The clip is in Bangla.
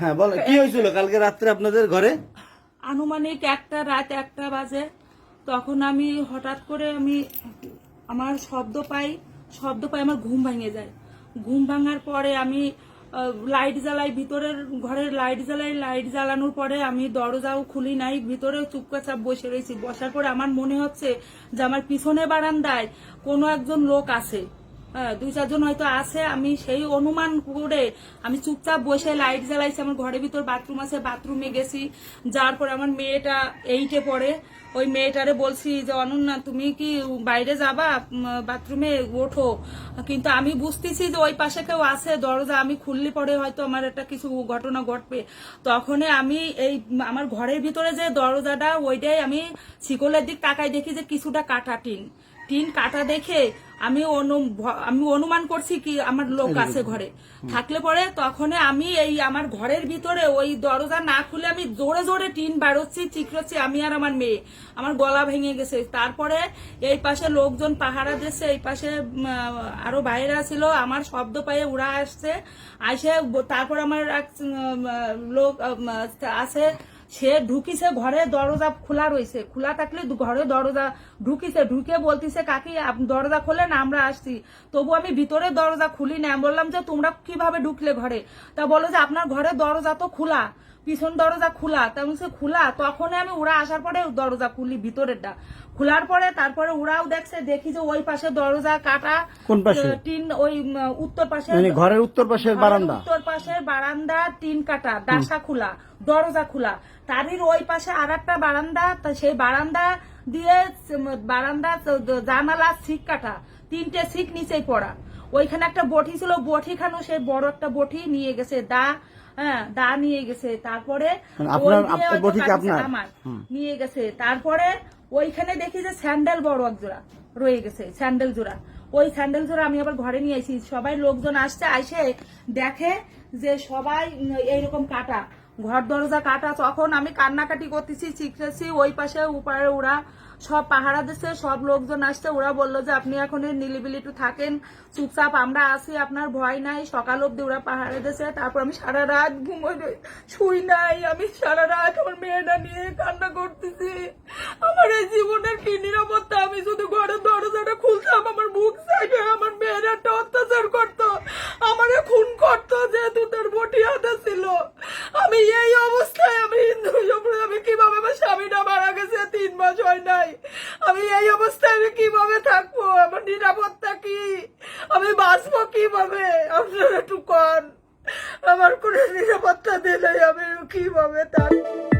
হ্যাঁ বলো, কি হয়েছিল? কালকে রাত্রে আপনাদের ঘরে? আনুমানিক একটা, রাত একটা বাজে। তখন আমি হঠাৎ করে আমি আমার শব্দ পাই শব্দ পাই আমার ঘুম ভেঙে যায়। ঘুম ভাঙার পরে আমি লাইট জ্বালাই, ভিতরের ঘরের লাইট জ্বালাই, লাইট জ্বালানোর পরে আমি দরজাও খুলি নাই ভিতরে চুপচাপ বসে রয়েছি। বসার পরে আমার মনে হচ্ছে যে আমার পিছনে বারান্দায় কোনো একজন লোক আছে। দুই চারজন হয়তো আছে, আমি সেই অনুমান করে আমি চুপচাপ বসে লাইট জ্বালাইছি, আমার ঘরের ভিতর বাথরুম আছে বাথরুমে গেছি, যাওয়ার পরে আমার মেয়েটা এইটে পড়ে। ওই মেয়েটারে বলছি যে, অনন্যা, তুমি কি বাইরে যাবা? বাথরুমে ওঠো। কিন্তু আমি বুঝতেছি যে, ওই পাশে কেউ আছে, দরজা আমি খুললে পরে হয়তো আমার একটা কিছু ঘটনা ঘটবে। তখনই আমি এই, আমার ঘরের ভিতরে যে দরজাটা, ওইটাই আমি শিকলের দিক তাকাই দেখি যে, কিছুটা কাটা টিন। টিন কাটা দেখে আমি আমি অনুমান করছি কি আমার লোক আছে ঘরে। থাকলে পরে তখন আমি এই আমার ঘরের ভিতরে ওই দরজা না খুলে আমি জোরে জোরে টিন বাড়চ্ছি চিকরচ্ছি আমি আর আমার মেয়ে। আমার গলা ভেঙে গেছে। তারপরে এই পাশে লোকজন পাহারা দিচ্ছে এই পাশে আরও বাইরে ছিল। আমার শব্দ পায়ে উড়া আসছে। আসে তারপর আমার এক লোক আছে। সে ঢুকিছে, ঘরে দরজা খোলা রয়েছে। খোলা থাকলে ঘরে দরজা ঢুকিছে। ঢুকে বলতিছে, কাকি দরজা খোলেন আমরা আসছি। তবু আমি ভিতরে দরজা খুলি না। বললাম যে, তোমরা কীভাবে ঢুকলে ঘরে? তা বলো যে, আপনার ঘরে দরজা তো খোলা। পিছন দরজা খোলা তা বলছি, খোলা তখন আমি ওরা আসার পরে দরজা খুলি ভিতরেরটা। খোলার পরে তারপরে ওরাও দেখছে দেখি যে ওই পাশে দরজা কাটা কোন পাশে? টিন ওই উত্তর পাশে মানে ঘরের উত্তর পাশের বারান্দা? উত্তর পাশের বারান্দা টিন কাটা ডাসা খোলা দরজা খোলা। তারই ওই পাশে আর একটা বারান্দা তা সেই বারান্দা দিয়ে বারান্দা জানালা সিক কাটা তিনটে সিক নিচেই পড়া। ওইখানে একটা বটি ছিল বটিখানেও সেই বড় একটা বটি নিয়ে গেছে দা হ্যাঁ দা নিয়ে গেছে। তারপরে মানে বটি? আমার নিয়ে গেছে। তারপরে ওইখানে দেখি যে স্যান্ডেল বড় এক জোড়া রয়ে গেছে স্যান্ডেল জোড়া। ওই স্যান্ডেল জোড়া আমি আবার ঘরে নিয়ে আসি সবাই লোকজন আসছে আসে দেখে যে সবাই এইরকম কাটা। ঘর দরজা কাটা, তখন আমি কান্নাকাটি করতেছি শিখতেছি ওই পাশে উপারে ওরা সব পাহারা দিচ্ছে, সব লোকজন আসছে, ওরা বলল যে, আপনি এখন নিলিবিলি একটু থাকেন, চুপচাপ আমরা আছি, আপনার ভয় নাই, সকাল অব্দি ওরা পাহারা দিচ্ছে তারপর আমি সারা রাত ঘুমোই শুই নাই, আমি সারা রাত আমার মেয়েটা নিয়ে কান্না করতেছি, আমার এই জীবনের কি নিরাপত্তা, আমি শুধু ঘরের দরজাটা খুলতাম আমার মুখ সাইডে আমার মেয়ের একটা অত্যাচার করতো আমারে খুন করতো যেহেতু তার বটি হাতে ছিল আমি এই অবস্থায় আমি হিন্দু সম্প্রদায় আমি কীভাবে আমার স্বামীটা মারা গেছে তিন মাস হয় নাই আমি এই অবস্থায় আমি কীভাবে থাকব? আমার নিরাপত্তা কি? আমি বাঁচবো কীভাবে? আপনারা একটু কন। আমার কোনো নিরাপত্তা দিলে আমি কীভাবে থাকব?